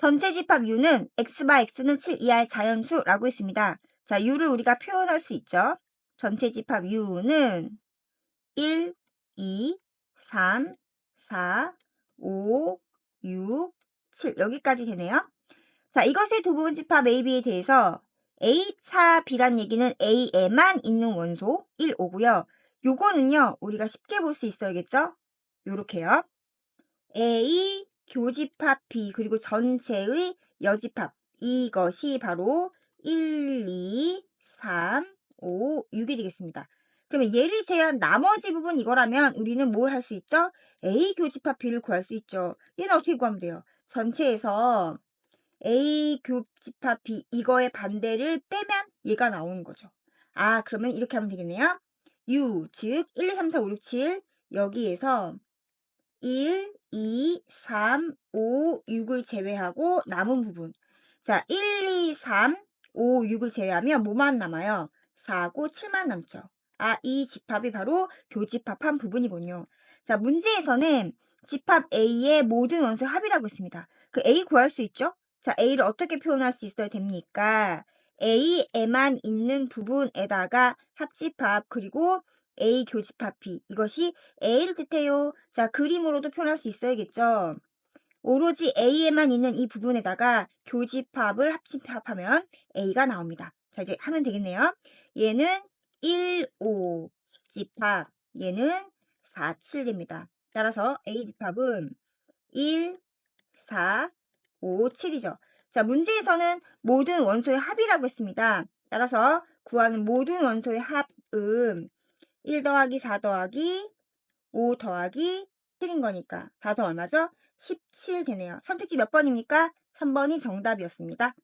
전체 집합 U는 X바 X는 7 이하의 자연수라고 했습니다. 자, U를 우리가 표현할 수 있죠. 전체 집합 U는 1, 2, 3, 4, 5, 6, 7 여기까지 되네요. 자, 이것의 두 부분 집합 A, B에 대해서 A차 B란 얘기는 A에만 있는 원소 1, 5고요. 요거는요, 우리가 쉽게 볼 수 있어야겠죠? 요렇게요. A 교집합 B 그리고 전체의 여집합 이것이 바로 1, 2, 3, 5, 6이 되겠습니다. 그러면 얘를 제외한 나머지 부분 이거라면 우리는 뭘 할 수 있죠? A 교집합 B를 구할 수 있죠. 얘는 어떻게 구하면 돼요? 전체에서 A 교집합 B 이거의 반대를 빼면 얘가 나오는 거죠. 아 그러면 이렇게 하면 되겠네요. U 즉 1, 2, 3, 4, 5, 6, 7 여기에서 1, 2, 3, 5, 6을 제외하고 남은 부분. 자, 1, 2, 3, 5, 6을 제외하면 뭐만 남아요? 4, 9, 7만 남죠. 아, 이 집합이 바로 교집합한 부분이군요. 자, 문제에서는 집합 A의 모든 원소의 합이라고 했습니다. 그 A 구할 수 있죠? 자, A를 어떻게 표현할 수 있어야 됩니까? A에만 있는 부분에다가 합집합 그리고 A 교집합 B 이것이 A를 뜻해요. 자, 그림으로도 표현할 수 있어야겠죠. 오로지 A에만 있는 이 부분에다가 교집합을 합집합하면 A가 나옵니다. 자, 이제 하면 되겠네요. 얘는 1, 5 집합, 얘는 4, 7입니다. 따라서 A 집합은 1, 4, 5, 7이죠. 자, 문제에서는 모든 원소의 합이라고 했습니다. 따라서 구하는 모든 원소의 합은 1 더하기 4 더하기 5 더하기 7인 거니까 4더 얼마죠? 17 되네요. 선택지 몇 번입니까? 3번이 정답이었습니다.